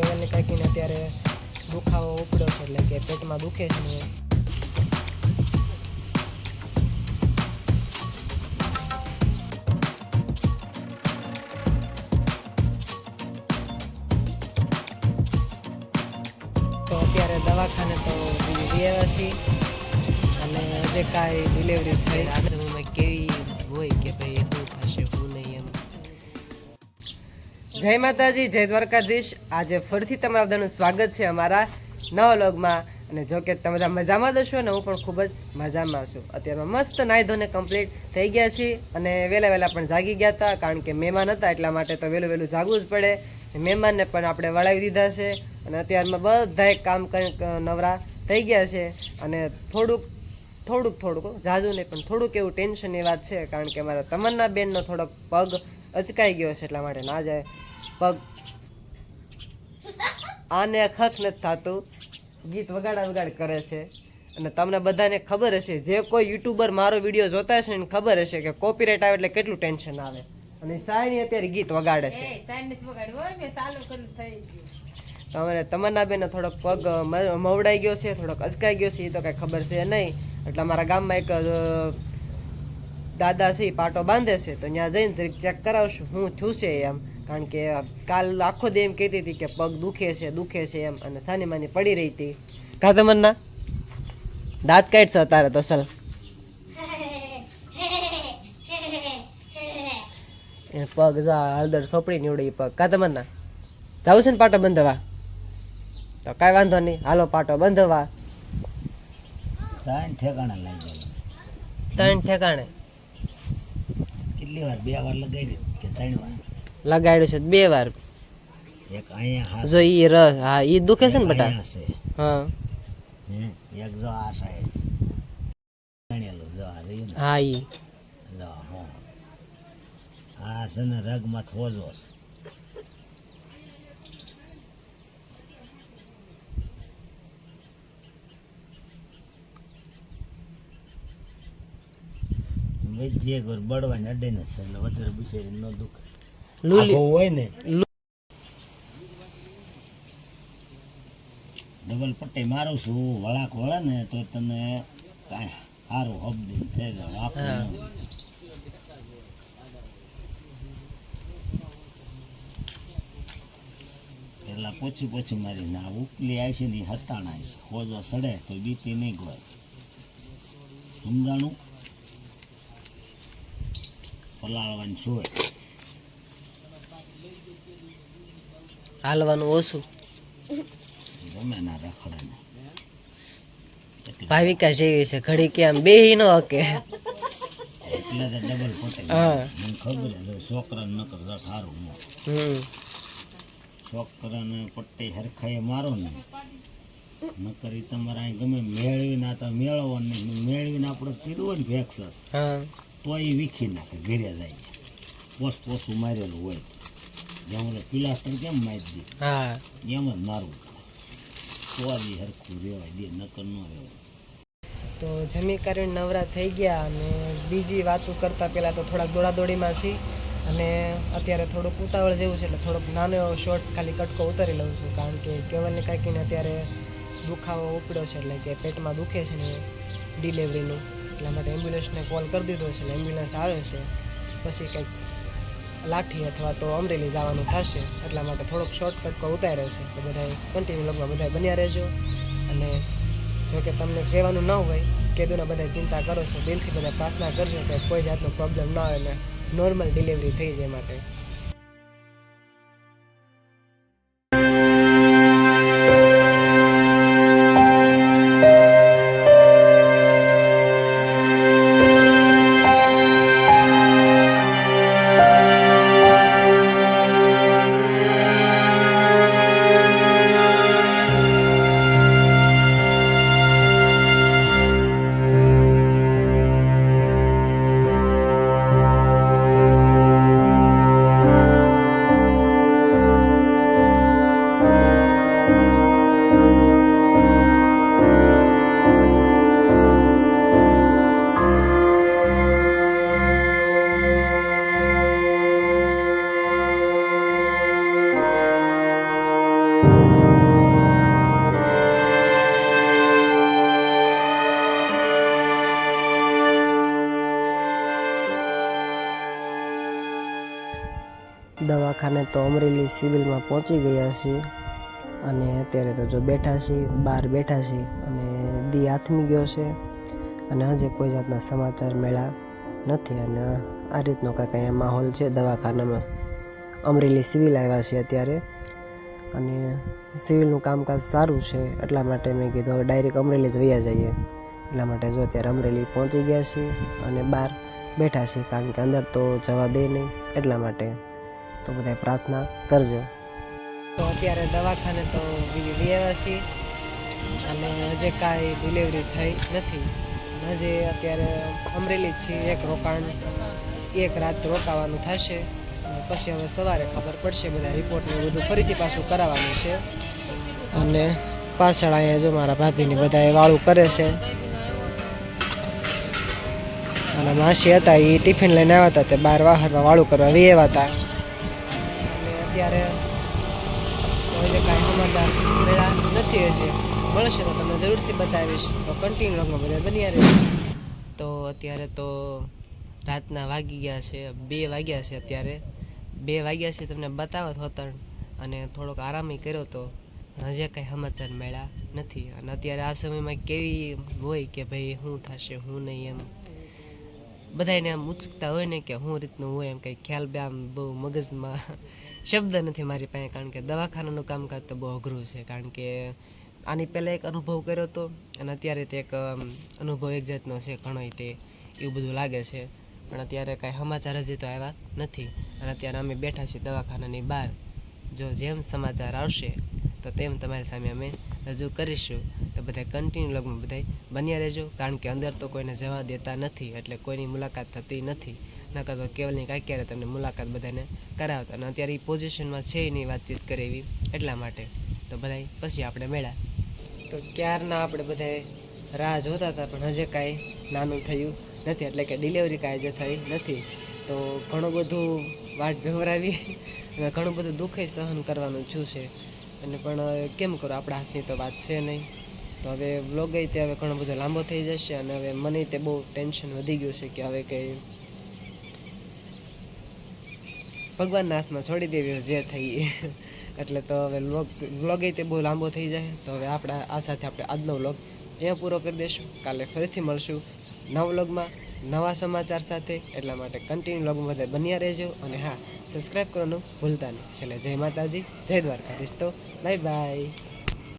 કેવલની કાકીને અત્યારે દુખાવો ઉપડ્યો છે એટલે કે પેટમાં દુખે છે ને. તો અત્યારે દવાખાને તો છીએ. અને જે કાંઈ ડિલિવરી થઈ આ સમયમાં કેવી હોય કે ભાઈ જય માતાજી, જય દ્વારકાધીશ. આજે ફરીથી તમારા બધાનું સ્વાગત છે અમારા નવા લોગમાં અને જો કે તમે બધા મજામાં દશો ને હું પણ ખૂબ જ મજામાં છું. અત્યારમાં મસ્ત નાહી ધોને કમ્પ્લીટ થઈ ગયા છીએ અને વહેલા વહેલા પણ જાગી ગયા હતા, કારણ કે મહેમાન હતા એટલા માટે તો વહેલું વહેલું જાગવું જ પડે. મહેમાનને પણ આપણે વળાવી દીધા છે. અને અત્યારમાં બધાએ કામ કરી નવરા થઈ ગયા છે. અને થોડુંક થોડુંક થોડુંક ઝાઝું નહીં, પણ થોડુંક એવું ટેન્શનની વાત છે, કારણ કે મારા તમન્ના બેનનો થોડોક પગ અચકાઈ ગયો છે, એટલા માટે ના જાય. પગ. આને ખત નથી થતું. ગીત વગાડા વગાડ કરે છે. અને તમને બધાને ખબર હશે જે કોઈ યુટ્યુબર મારો વીડિયો જોતા હશે ને ખબર હશે કે કોપીરાઇટ આવે એટલે કેટલું ટેન્શન આવે. અને સાયની અત્યારે ગીત વગાડે છે. તમારે તમન્ના બેન થોડોક પગ મવડાઈ ગયો છે થોડોક અચકાઈ ગયો છે એ તો કાંઈ ખબર છે નહીં. એટલે અમારા ગામમાં એક દાદા છે પાટો બાંધે છે. તો ત્યાં જઈને ચેક કરાવશું. હું છું છે એમ. કારણ કે કાલ આખો દે એમ કહેતી હતી કે પગ દુખે છે દુખે છે એમ અને સાની માની પડી રહી હતી. કા તમન્ના? દાંત કાઢ છો તારે તસલ એ પગ જા હળદર સોપડી નીવડી પગ. કા તમન્ના? જાવું છે ને પાટો બંધવા? તો કાંઈ વાંધો નહીં. હાલો પાટો બંધવા. ત્રણ ઠેકાણા લઈ ગયેલા ત્રણ ઠેકાણે. કેટલી વાર બે વાર લગાવી કે ત્રણ વાર? લગાડ્યું છે બે વાર. એક અહીંયા જો ઈ રસ હા ઈ દુખે છે ને બટા? હા. એક જો આ સાઈડ જો આ હા ઈ. જો આ છે ને રગમાં થોજો છે. એક વાર બળવાની અડે ને એટલે વધારે બિચારી ન દુખે. લુલી હોય ને. ડબલ પટ્ટી મારું છું વળાક વળે ને તો તને કાંઈ સારું હબદીન થઈ જાય વાપરું એટલા પછી પોછી મારી ના ઉપલી આવશે ને હતાણ આવી આવશે હોજો સડે તો બીતી નહીં ગોય. સમજાણું? પલાળવાની સોય હાલવાનું ઓછું. ના ને. ભાવિકા જેવી છે ઘડી કે આમ બેહી ન હકે. છોકરાને નકર સારું ન છોકરાને પટ્ટી હરખાએ મારો ને. નકર તમારે અહીં ગમે મેળવીને આ તો મેળવવાનું નહીં મેળવીને આપણે હોય ને ભેક્ષર હા. તો એ વીખી નાખે ઘેરે જાય. પોસ પોસું મારેલું હોય જેમ પિલાસ્ટર કેમ મારી દે? હા. એમ જ મારું પડે તો જ ઈ હરખું રહેવાય દે નકર ન રહેવાય. તો જમી કરીને નવરા થઈ ગયા અને બીજી વાતો કરતાં પહેલાં તો થોડાક દોડાદોડીમાં છીએ અને અત્યારે થોડુંક ઉતાવળ જેવું છે એટલે થોડોક નાનો એવો શોર્ટ ખાલી કટકો ઉતારી લઉં છું કારણ કે કેવલની કાકીને અત્યારે દુખાવો ઉપડ્યો છે એટલે કે પેટમાં દુખે છે ને ડિલિવરીનું એટલા માટે એમ્બ્યુલન્સને કોલ કરી દીધો છે એટલે એમ્બ્યુલન્સ આવે છે. પછી કંઈક લાઠી અથવા તો અમરેલી જવાનું થશે, એટલા માટે થોડોક શોર્ટ કટકો ઉતાર્યો છે. તો બધાએ કન્ટિન્યુ લગભગ બધા બન્યા રહેજો. અને જો કે તમને કહેવાનું ન હોય, કેદુના બધા ચિંતા કરો છો, દિલથી બધા પ્રાર્થના કરજો કે કોઈ જાતનો પ્રોબ્લેમ ના આવે ને નોર્મલ ડિલિવરી થઈ જાય માટે. દવાખાને તો અમરેલી સિવિલમાં પહોંચી ગયા છીએ. અને અત્યારે તો જો બેઠા છીએ, બહાર બેઠા છીએ અને દી આથમી ગયો છે. અને આજે કોઈ જાતના સમાચાર મેળા નથી અને આ રીતનો કાંઈક અહીંયા માહોલ છે દવાખાનામાં. અમરેલી સિવિલ આવ્યા છીએ અત્યારે. અને સિવિલનું કામકાજ સારું છે એટલા માટે મેં કીધું હવે ડાયરેક્ટ અમરેલી જ વયા જઈએ. એટલા માટે જો અત્યારે અમરેલી પહોંચી ગયા છીએ અને બહાર બેઠા છીએ કારણ કે અંદર તો જવા દે નહીં એટલા માટે. તો બધા પ્રાર્થના કરજો. તો અત્યારે દવાખાને તો બીજી લઈ આવ્યા છીએ. અને હજે કાંઈ ડિલિવરી થઈ નથી. હજે અત્યારે અમરેલી છીએ, એક રોકાણ. એક રાત રોકાવાનું થશે. પછી હવે સવારે ખબર પડશે, બધા રિપોર્ટને બધું ફરીથી પાછું કરાવવાનું છે. અને પાછળ અહીંયા જો મારા ભાભીને બધા એ વાળું કરે છે. અને માસી હતા એ ટિફિન લઈને આવ્યા હતા, તે બાર વાહરમાં વાળું કરવા વી હતા. અને અત્યારે તો કાંઈ સમાચાર મળ્યા નથી હજી. મળશે તો તમને જરૂરથી બતાવીશ. તો કન્ટિન્યુ લોગમાં બધા બન્યા રહે તો અત્યારે તો રાતના વાગી ગયા છે, બે વાગ્યા છે અત્યારે. બે વાગ્યા છે તમને બતાવત હોતણ. અને થોડોક આરામ કર્યો તો હજે કાંઈ સમાચાર મળ્યા નથી. અને અત્યારે આ સમયમાં કેવી હોય કે ભાઈ શું થશે, શું નહીં એમ. બધાને આમ ઉત્સુકતા હોય ને કે શું રીતનું હોય એમ કંઈ ખ્યાલ બે આમ બહુ મગજમાં શબ્દ નથી મારી પાસે, કારણ કે દવાખાનાનું કામકાજ તો બહુ અઘરું છે. કારણ કે આની પહેલાં એક અનુભવ કર્યો હતો અને અત્યારે તે એક અનુભવ એક જાતનો છે ઘણોય તે એવું બધું લાગે છે. પણ અત્યારે કાંઈ સમાચાર હજી તો આવ્યા નથી. અને અત્યારે અમે બેઠા છીએ દવાખાનાની બહાર. જો જેમ સમાચાર આવશે, તો તેમ તમારી સામે અમે રજૂ કરીશું. તો બધા કન્ટિન્યુ લગમાં બધા બન્યા રહેજો. કારણ કે અંદર તો કોઈને જવા દેતા નથી, એટલે કોઈની મુલાકાત થતી નથી. નકર તો કેવલની કાંઈ ક્યારે તમને મુલાકાત બધાને કરાવતા. અને અત્યારે એ પોઝિશનમાં છે નહીં વાતચીત કરે એવી, એટલા માટે. તો બધા પછી આપણે મેળા. તો ક્યારના આપણે બધા રાહ જોતા હતા, પણ હજે કાંઈ નાનું થયું નથી. એટલે કે ડિલિવરી કાંઈ જે થઈ નથી. તો ઘણું બધું વાટ જવરાવી અને ઘણું બધું દુઃખે સહન કરવાનું છું છે. અને પણ કેમ કરો, આપણા હાથની તો વાત છે નહીં. તો હવે વ્લોગ તે હવે ઘણો બધો લાંબો થઈ જશે અને હવે મને તે બહુ ટેન્શન વધી ગયું છે કે હવે કંઈ ભગવાનના હાથમાં છોડી દેવી જે થઈ. એટલે તો હવે વ્લોગ વ્લોગ તે બહુ લાંબો થઈ જાય. તો હવે આપણા, આ સાથે આપણે આજનો વ્લોગ અહીંયા પૂરો કરી દઈશું. કાલે ફરીથી મળશું નવ વ્લોગમાં નવા સમાચાર સાથે. એટલા માટે કન્ટિન્યુ વ્લોગમાં બધા બન્યા રહેજો. અને હા સબસ્ક્રાઈબ કરવાનું ભૂલતા નહીં. છેલ્લે જય માતાજી, જય દ્વારકાધીશ. તો બાય બાય